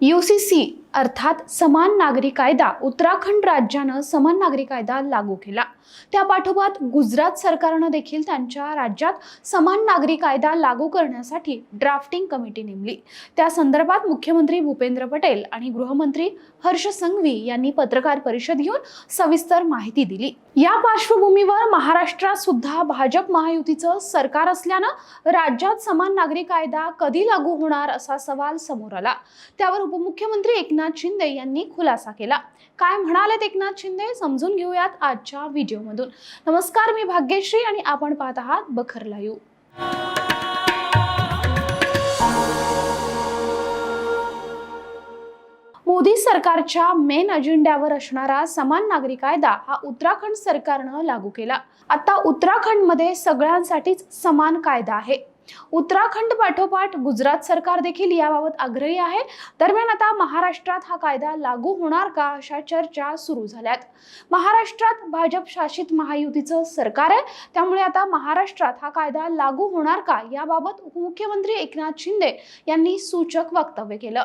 UCC अर्थात समान नागरी कायदा उत्तराखंड राज्यानं समान नागरी कायदा लागू केला. त्या पाठोपाठ गुजरात सरकारनं देखील त्यांच्या राज्यात समान नागरी कायदा लागू करण्यासाठी ड्राफ्टिंग कमिटी नेमली. त्या संदर्भात मुख्यमंत्री भूपेंद्र पटेल आणि गृहमंत्री हर्ष संघवी यांनी पत्रकार परिषद घेऊन सविस्तर माहिती दिली. या पार्श्वभूमीवर महाराष्ट्रात सुद्धा भाजप महायुतीचं सरकार असल्यानं राज्यात समान नागरी कायदा कधी लागू होणार असा सवाल समोर आला. त्यावर उपमुख्यमंत्री एकनाथ शिंदे यांनी खुलासा केला. काय म्हणालेत एकनाथ शिंदे? समजून घेऊयात आजच्या व्हिडिओमधून. नमस्कार मी भाग्यश्री आणि आपण पाहत आहात बखर लाईव्ह. मोदी सरकारच्या मेन अजेंड्यावर असणारा समान नागरी कायदा हा उत्तराखंड सरकारनं लागू केला. आता उत्तराखंडमध्ये सगळ्यांसाठीच समान कायदा आहे. उत्तराखंड पाठोपाठ गुजरात सरकार देखील याबाबत आग्रही आहे. दरम्यान आता महाराष्ट्रात हा कायदा लागू होणार का अशा चर्चा सुरू झाल्यात. महाराष्ट्रात भाजप शासित महायुतीचं सरकार आहे. त्यामुळे आता महाराष्ट्रात हा कायदा लागू होणार का याबाबत उपमुख्यमंत्री एकनाथ शिंदे यांनी सूचक वक्तव्य केलं.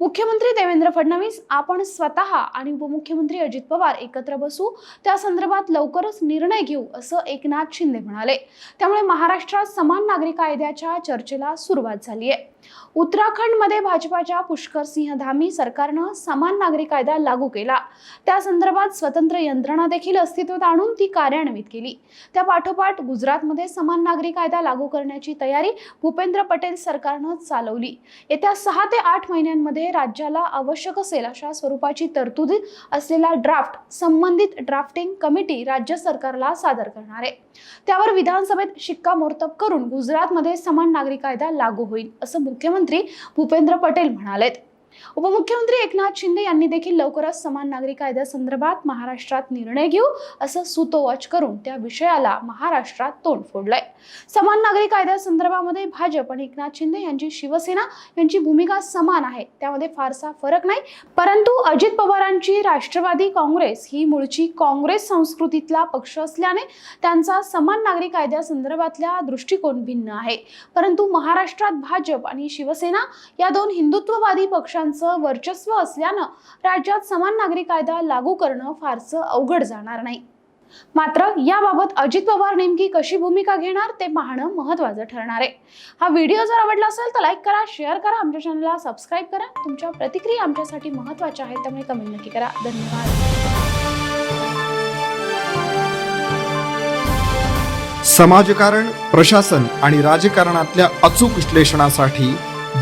मुख्यमंत्री देवेंद्र फडणवीस आपण स्वतः आणि उपमुख्यमंत्री अजित पवार एकत्र बसू त्या संदर्भात लवकरच निर्णय घेऊ असं एकनाथ शिंदे म्हणाले. त्यामुळे महाराष्ट्रात समान नागरी कायद्याच्या चर्चेला सुरुवात झाली आहे. उत्तराखंडमध्ये भाजपाच्या पुष्कर सिंह धामी सरकारनं समान नागरी कायदा लागू केला. त्या संदर्भात स्वतंत्र यंत्रणा देखील अस्तित्वात आणून ती कार्यान्वित केली. त्या पाठोपाठ गुजरातमध्ये समान नागरी कायदा लागू करण्याची तयारी भूपेंद्र पटेल सरकारनं चालवली. येत्या सहा ते आठ महिन्यांमध्ये राज्याला आवश्यक असेल अशा स्वरूपाची तरतूद असलेला ड्राफ्ट संबंधित ड्राफ्टिंग कमिटी राज्य सरकारला सादर करणार आहे. त्यावर विधानसभेत शिक्कामोर्तब करून गुजरातमध्ये समान नागरी कायदा लागू होईल असं मुख्यमंत्री भूपेंद्र पटेल म्हणालेत. उपमुख्यमंत्री एकनाथ शिंदे यांनी देखील लवकरच समान नागरी कायद्यासंदर्भात महाराष्ट्रात निर्णय घेऊ असं सुतोवाच करून त्या विषयाला महाराष्ट्रात तोंड फोडलंय. समान नागरी कायद्यासंदर्भामध्ये भाजप आणि एकनाथ शिंदे यांची शिवसेना यांची भूमिका समान आहे. त्यामध्ये फारसा फरक नाही. परंतु अजित पवारांची राष्ट्रवादी काँग्रेस ही मूळची काँग्रेस संस्कृतीतला पक्ष असल्याने त्यांचा समान नागरी कायद्यासंदर्भातल्या दृष्टिकोन भिन्न आहे. परंतु महाराष्ट्रात भाजप आणि शिवसेना या दोन हिंदुत्ववादी त्यांचं वर्चस्व असल्यानं राज्यात समान नागरी कायदा लागू करणं फारसं अवघड जाणार नाही. मात्र याबाबत अजित पवार नेमकी कशी भूमिका घेणार ते पाहणं महत्त्वाचं ठरणार आहे. हा व्हिडिओ जर आवडला असेल तर लाईक करा शेअर करा आमच्या चॅनलला सबस्क्राईब करा. तुमच्या प्रतिक्रिया आमच्यासाठी महत्त्वाच्या आहेत त्यामुळे कमेंट नक्की करा. धन्यवाद. समाजकारण प्रशासन आणि राजकारणातल्या अचूक विश्लेषणासाठी